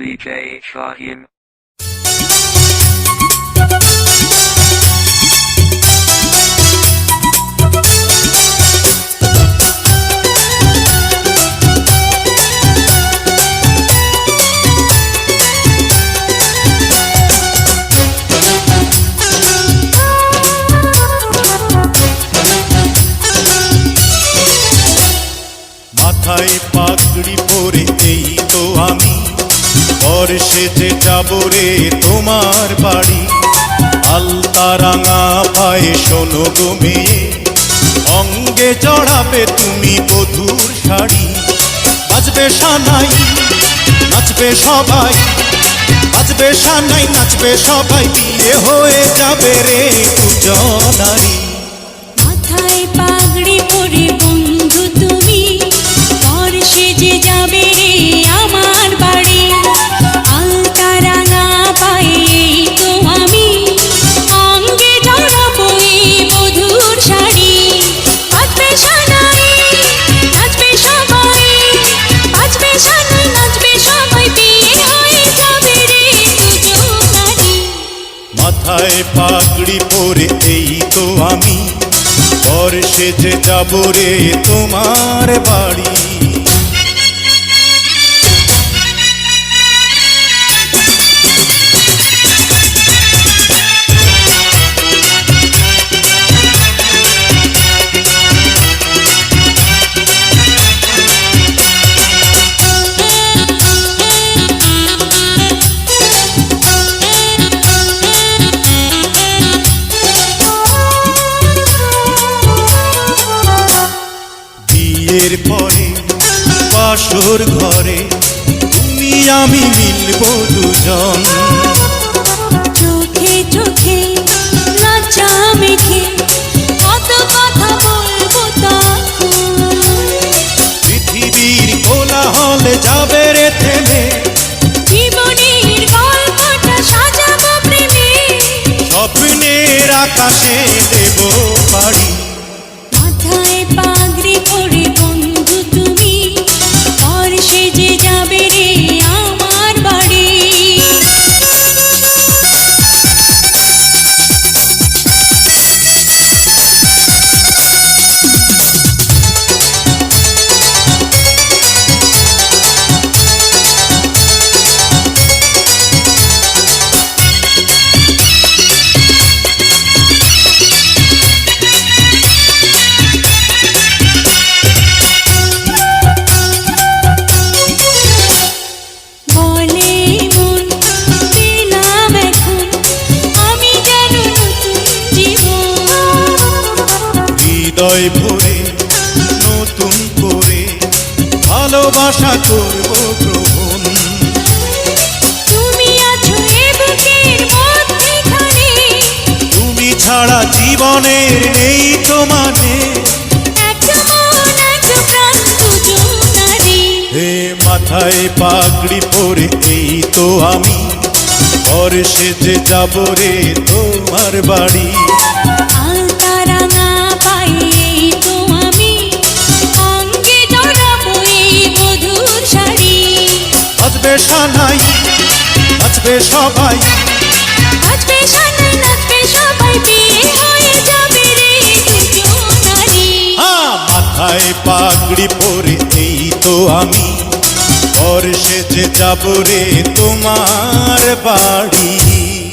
DJ Shaheen. ঘর সেজে যাব রে তোমার বাড়ি। আলতা রাঙা পায়ে শোনো মেয়ে। অঙ্গে জড়াবে তুমি বধুর শাড়ি। বাজবে সানাই, নাচবে সবাই। বাজবে সানাই, নাচবে সবাই। বিয়ে হয়ে যাবে রে দুজনারি মাথায় মাথায় পাগড়ি পরে এই তো আমি। পর সেজে যাব রে তোমার বাড়ি। বাসর ঘরে তুমি আমি মিলব দুজন। চোখে চোখে লজ্জা মেখে কত কথা বলব পৃথিবীর কোলাহল যাবে রে থেমে। জীবনের গল্পটা সাজাবো প্রেমে। স্বপ্নের আকাশে ভালোবাসা করব গ্রহণ তুমি আছো এ বুকের মধ্যেখানে। তুমি ছাড়া জীবনের নেই তো একটা একটা প্রাণ দুজনারই হে মাথায় পাগড়ি পরে এই তো আমি। ঘর সেজে যাব রে তোমার বাড়ি। সানাই নাচবে সবাই। নাচবে সানাই নাচবে সবাই বিয়ে হয়ে যাবে রে দুজনারই মাথায় পাগড়ি পরে এই তো আমি। ঘর সেজে যাব রে তোমার বাড়ি।